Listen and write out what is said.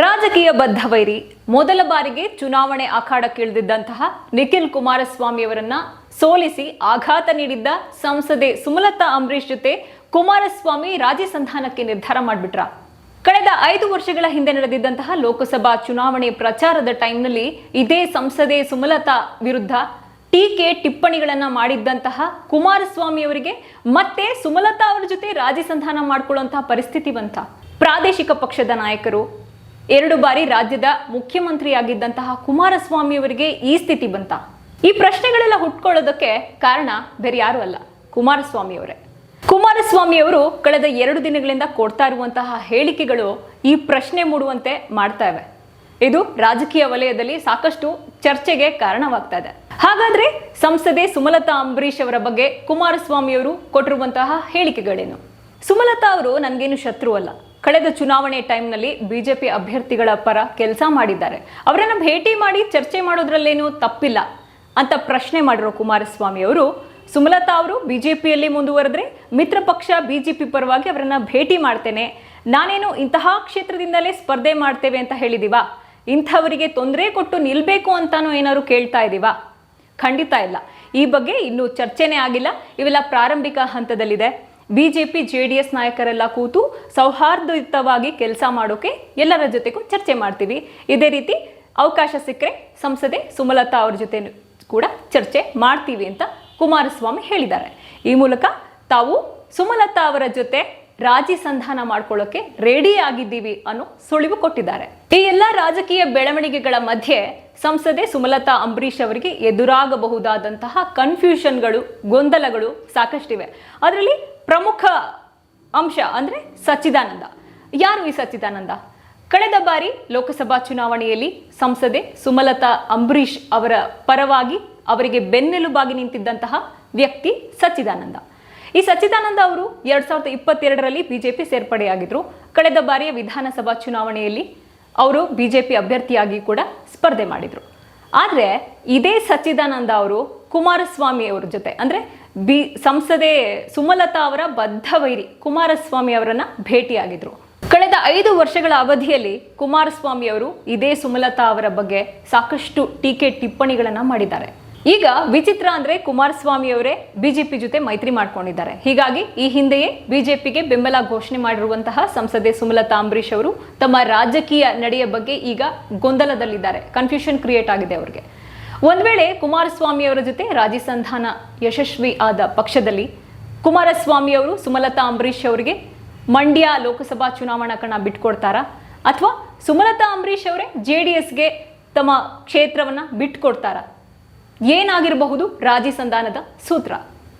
ರಾಜಕೀಯ ಬದ್ಧ ವೈರಿ ಮೊದಲ ಬಾರಿಗೆ ಚುನಾವಣೆ ಅಖಾಡಕ್ಕಿಳಿದಿದ್ದಂತಹ ನಿಖಿಲ್ ಕುಮಾರಸ್ವಾಮಿ ಅವರನ್ನ ಸೋಲಿಸಿ ಆಘಾತ ನೀಡಿದ್ದ ಸಂಸದೆ ಸುಮಲತಾ ಅಂಬರೀಶ್ ಜೊತೆ ಕುಮಾರಸ್ವಾಮಿ ರಾಜಿ ಸಂಧಾನಕ್ಕೆ ನಿರ್ಧಾರ ಮಾಡಿಬಿಟ್ರ. ಕಳೆದ ಐದು ವರ್ಷಗಳ ಹಿಂದೆ ನಡೆದಿದ್ದಂತಹ ಲೋಕಸಭಾ ಚುನಾವಣೆ ಪ್ರಚಾರದ ಟೈಮ್ನಲ್ಲಿ ಇದೇ ಸಂಸದೆ ಸುಮಲತಾ ವಿರುದ್ಧ ಟೀಕೆ ಟಿಪ್ಪಣಿಗಳನ್ನ ಮಾಡಿದ್ದಂತಹ ಕುಮಾರಸ್ವಾಮಿ ಅವರಿಗೆ ಮತ್ತೆ ಸುಮಲತಾ ಅವರ ಜೊತೆ ರಾಜಿ ಸಂಧಾನ ಮಾಡಿಕೊಳ್ಳುವಂತಹ ಪರಿಸ್ಥಿತಿ ಬಂತ. ಪ್ರಾದೇಶಿಕ ಪಕ್ಷದ ನಾಯಕರು ಎರಡು ಬಾರಿ ರಾಜ್ಯದ ಮುಖ್ಯಮಂತ್ರಿಯಾಗಿದ್ದಂತಹ ಕುಮಾರಸ್ವಾಮಿ ಅವರಿಗೆ ಈ ಸ್ಥಿತಿ ಬಂತ. ಈ ಪ್ರಶ್ನೆಗಳೆಲ್ಲ ಹುಟ್ಕೊಳ್ಳೋದಕ್ಕೆ ಕಾರಣ ಬೇರೆ ಯಾರು ಅಲ್ಲ ಕುಮಾರಸ್ವಾಮಿಯವರೇ ಕುಮಾರಸ್ವಾಮಿಯವರು ಕಳೆದ ಎರಡು ದಿನಗಳಿಂದ ಕೊಡ್ತಾ ಇರುವಂತಹ ಹೇಳಿಕೆಗಳು ಈ ಪ್ರಶ್ನೆ ಮೂಡುವಂತೆ ಮಾಡ್ತಾ ಇವೆ. ಇದು ರಾಜಕೀಯ ವಲಯದಲ್ಲಿ ಸಾಕಷ್ಟು ಚರ್ಚೆಗೆ ಕಾರಣವಾಗ್ತಾ ಇದೆ. ಹಾಗಾದ್ರೆ ಸಂಸದೆ ಸುಮಲತಾ ಅಂಬರೀಶ್ ಅವರ ಬಗ್ಗೆ ಕುಮಾರಸ್ವಾಮಿ ಅವರು ಕೊಟ್ಟಿರುವಂತಹ ಹೇಳಿಕೆಗಳೇನು? ಸುಮಲತಾ ಅವರು ನನಗೇನು ಶತ್ರು ಅಲ್ಲ. ಕಳೆದ ಚುನಾವಣೆ ಟೈಮ್ನಲ್ಲಿ ಬಿಜೆಪಿ ಅಭ್ಯರ್ಥಿಗಳ ಪರ ಕೆಲಸ ಮಾಡಿದ್ದಾರೆ. ಅವರನ್ನು ಭೇಟಿ ಮಾಡಿ ಚರ್ಚೆ ಮಾಡೋದ್ರಲ್ಲೇನು ತಪ್ಪಿಲ್ಲ ಅಂತ ಪ್ರಶ್ನೆ ಮಾಡಿರೋ ಕುಮಾರಸ್ವಾಮಿ ಅವರು, ಸುಮಲತಾ ಅವರು ಬಿಜೆಪಿಯಲ್ಲಿ ಮುಂದುವರೆದ್ರೆ ಮಿತ್ರ ಪಕ್ಷ ಬಿಜೆಪಿ ಪರವಾಗಿ ಅವರನ್ನ ಭೇಟಿ ಮಾಡ್ತೇನೆ. ನಾನೇನು ಇಂತಹ ಕ್ಷೇತ್ರದಿಂದಲೇ ಸ್ಪರ್ಧೆ ಮಾಡ್ತೇವೆ ಅಂತ ಹೇಳಿದೀವಾ? ಇಂಥವರಿಗೆ ತೊಂದರೆ ಕೊಟ್ಟು ನಿಲ್ಬೇಕು ಅಂತಾನೂ ಏನಾದ್ರು ಕೇಳ್ತಾ ಇದೀವಾ? ಖಂಡಿತ ಇಲ್ಲ. ಈ ಬಗ್ಗೆ ಇನ್ನೂ ಚರ್ಚೆನೇ ಆಗಿಲ್ಲ. ಇವೆಲ್ಲ ಪ್ರಾರಂಭಿಕ ಹಂತದಲ್ಲಿದೆ. ಬಿಜೆಪಿ ಜೆ ಡಿ ಎಸ್ ನಾಯಕರೆಲ್ಲ ಕೂತು ಸೌಹಾರ್ದಯುತವಾಗಿ ಕೆಲಸ ಮಾಡೋಕೆ ಎಲ್ಲರ ಜೊತೆಗೂ ಚರ್ಚೆ ಮಾಡ್ತೀವಿ. ಇದೇ ರೀತಿ ಅವಕಾಶ ಸಿಕ್ಕರೆ ಸಂಸದೆ ಸುಮಲತಾ ಅವ್ರ ಜೊತೆ ಕೂಡ ಚರ್ಚೆ ಮಾಡ್ತೀವಿ ಅಂತ ಕುಮಾರಸ್ವಾಮಿ ಹೇಳಿದ್ದಾರೆ. ಈ ಮೂಲಕ ತಾವು ಸುಮಲತಾ ಅವರ ಜೊತೆ ರಾಜಿ ಸಂಧಾನ ಮಾಡ್ಕೊಳ್ಳೋಕೆ ರೆಡಿ ಆಗಿದ್ದೀವಿ ಅನ್ನೋ ಸುಳಿವು ಕೊಟ್ಟಿದ್ದಾರೆ. ಈ ಎಲ್ಲ ರಾಜಕೀಯ ಬೆಳವಣಿಗೆಗಳ ಮಧ್ಯೆ ಸಂಸದೆ ಸುಮಲತಾ ಅಂಬರೀಶ್ ಅವರಿಗೆ ಎದುರಾಗಬಹುದಾದಂತಹ ಕನ್ಫ್ಯೂಷನ್ಗಳು, ಗೊಂದಲಗಳು ಸಾಕಷ್ಟಿವೆ. ಅದರಲ್ಲಿ ಪ್ರಮುಖ ಅಂಶ ಅಂದ್ರೆ ಸಚ್ಚಿದಾನಂದ. ಯಾರು ಈ ಸಚ್ಚಿದಾನಂದ? ಕಳೆದ ಬಾರಿ ಲೋಕಸಭಾ ಚುನಾವಣೆಯಲ್ಲಿ ಸಂಸದೆ ಸುಮಲತಾ ಅಂಬರೀಶ್ ಅವರ ಪರವಾಗಿ ಅವರಿಗೆ ಬೆನ್ನೆಲುಬಾಗಿ ನಿಂತಿದ್ದಂತಹ ವ್ಯಕ್ತಿ ಸಚ್ಚಿದಾನಂದ. ಈ ಸಚ್ಚಿದಾನಂದ ಅವರು ಎರಡ್ ಸಾವಿರದ ಇಪ್ಪತ್ತೆರಡರಲ್ಲಿ ಬಿಜೆಪಿ ಸೇರ್ಪಡೆಯಾಗಿದ್ರು. ಕಳೆದ ಬಾರಿಯ ವಿಧಾನಸಭಾ ಚುನಾವಣೆಯಲ್ಲಿ ಅವರು ಬಿಜೆಪಿ ಅಭ್ಯರ್ಥಿಯಾಗಿ ಕೂಡ ಸ್ಪರ್ಧೆ ಮಾಡಿದ್ರು. ಆದರೆ ಇದೇ ಸಚ್ಚಿದಾನಂದ ಅವರು ಕುಮಾರಸ್ವಾಮಿ ಅವರ ಜೊತೆ, ಅಂದ್ರೆ ಬಿ ಸಂಸದೆ ಸುಮಲತಾ ಅವರ ಬದ್ಧ ವೈರಿ ಕುಮಾರಸ್ವಾಮಿ ಅವರನ್ನ ಭೇಟಿಯಾಗಿದ್ರು. ಕಳೆದ ಐದು ವರ್ಷಗಳ ಅವಧಿಯಲ್ಲಿ ಕುಮಾರಸ್ವಾಮಿ ಅವರು ಇದೇ ಸುಮಲತಾ ಅವರ ಬಗ್ಗೆ ಸಾಕಷ್ಟು ಟೀಕೆ ಟಿಪ್ಪಣಿಗಳನ್ನ ಮಾಡಿದ್ದಾರೆ. ಈಗ ವಿಚಿತ್ರ ಅಂದ್ರೆ ಕುಮಾರಸ್ವಾಮಿ ಅವರೇ ಬಿಜೆಪಿ ಜೊತೆ ಮೈತ್ರಿ ಮಾಡ್ಕೊಂಡಿದ್ದಾರೆ. ಹೀಗಾಗಿ ಈ ಹಿಂದೆಯೇ ಬಿಜೆಪಿಗೆ ಬೆಂಬಲ ಘೋಷಣೆ ಮಾಡಿರುವಂತಹ ಸಂಸದೆ ಸುಮಲತಾ ಅಂಬರೀಶ್ ಅವರು ತಮ್ಮ ರಾಜಕೀಯ ನಡೆಯ ಬಗ್ಗೆ ಈಗ ಗೊಂದಲದಲ್ಲಿದ್ದಾರೆ. ಕನ್ಫ್ಯೂಷನ್ ಕ್ರಿಯೇಟ್ ಆಗಿದೆ ಅವರಿಗೆ. ಒಂದ್ ವೇಳೆ ಕುಮಾರಸ್ವಾಮಿ ಅವರ ಜೊತೆ ರಾಜಿ ಸಂಧಾನ ಯಶಸ್ವಿ ಆದ ಪಕ್ಷದಲ್ಲಿ ಕುಮಾರಸ್ವಾಮಿ ಅವರು ಸುಮಲತಾ ಅಂಬರೀಶ್ ಅವರಿಗೆ ಮಂಡ್ಯ ಲೋಕಸಭಾ ಚುನಾವಣಾ ಕಣ ಬಿಟ್ಕೊಡ್ತಾರಾ? ಅಥವಾ ಸುಮಲತಾ ಅಂಬರೀಶ್ ಅವರೇ ಜೆ ಡಿ ತಮ್ಮ ಕ್ಷೇತ್ರವನ್ನ ಬಿಟ್ಕೊಡ್ತಾರಾ? ಏನಾಗಿರಬಹುದು? ರಾಜಿ ಸಂಧಾನದ ಸೂತ್ರ.